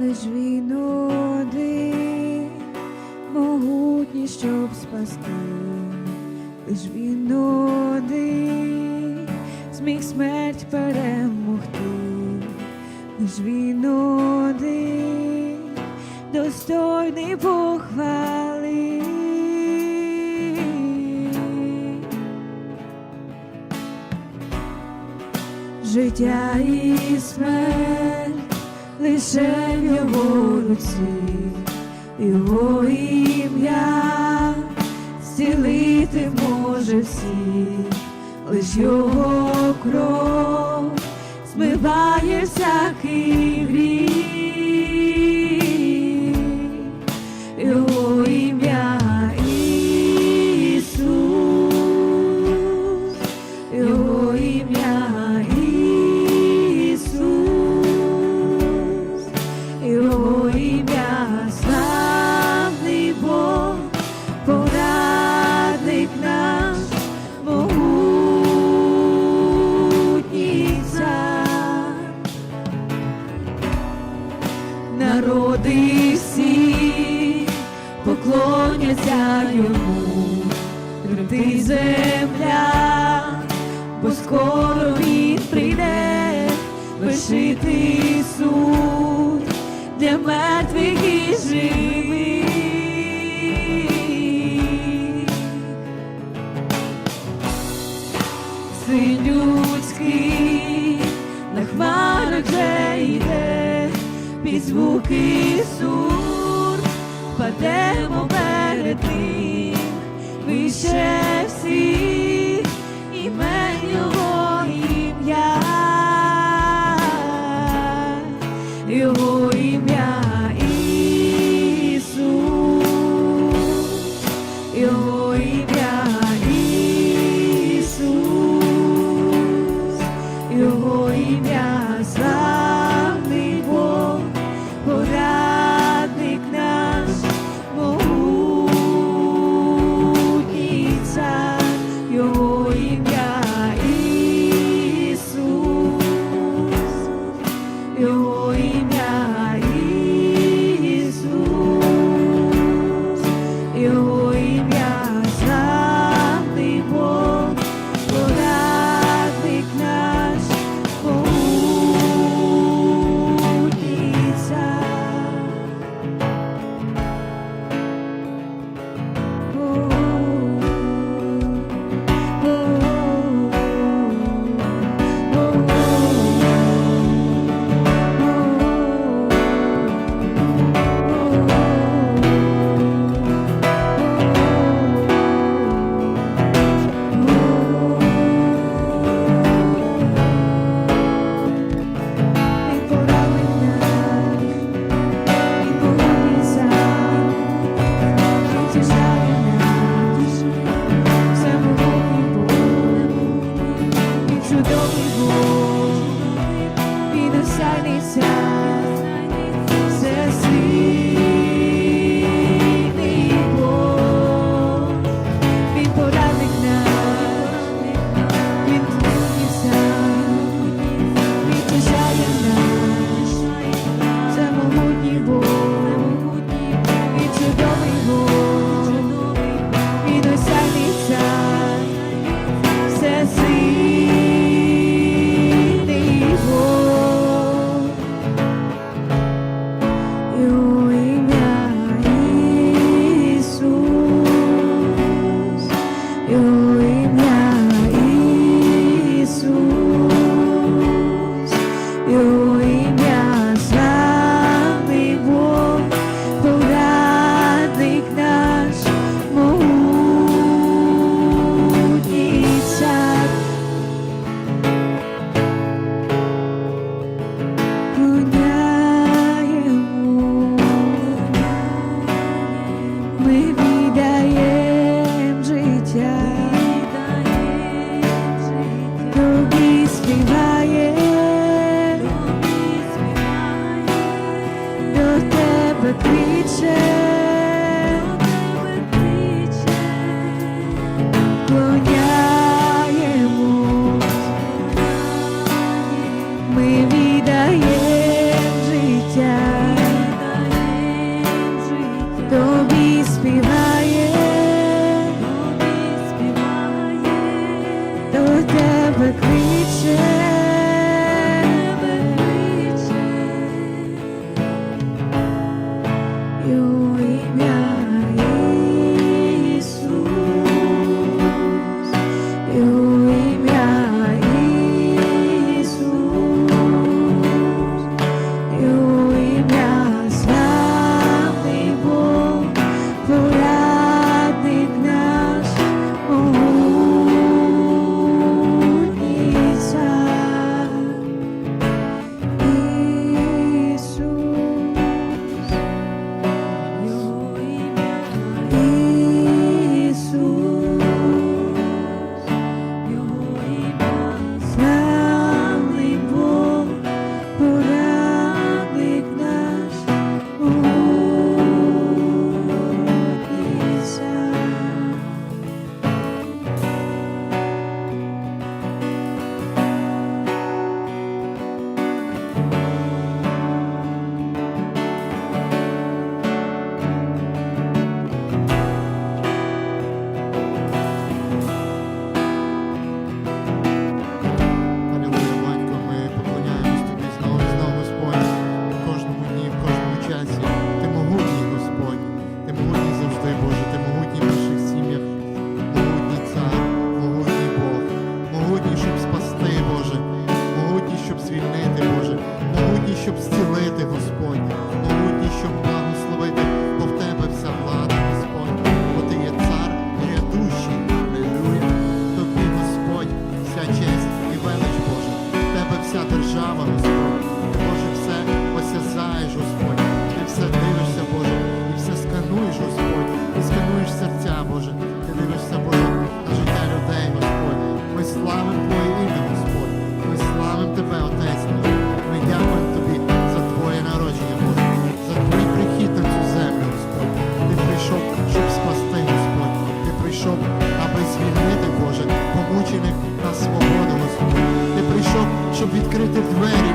лиш він один, могутній, щоб спасти, лиш він один, зміг смерть перемогти, лиш він один, достойний похвали. Життя і смерть лише в його руці, його ім'я зцілити може всі, лиш його кров змиває всякий гріх, поклоняться йому, тремтить земля, бо скоро він прийде вершити суд для мертвих і живих. Син людський на хмарах вже йде, під звуки сур, падемо перед ним, вище тобі, щоб благословити, бо в тебе вся влада, Господь, бо ти є цар, є душі, Алілуя. Тобі, Господь, вся честь і велич Божа, в тебе вся держава, Господь, Боже, все осязаєш, Господь, ти все дивишся, Боже, і все скануєш, Господь, і скануєш серця, Боже. щоб відкрити двері.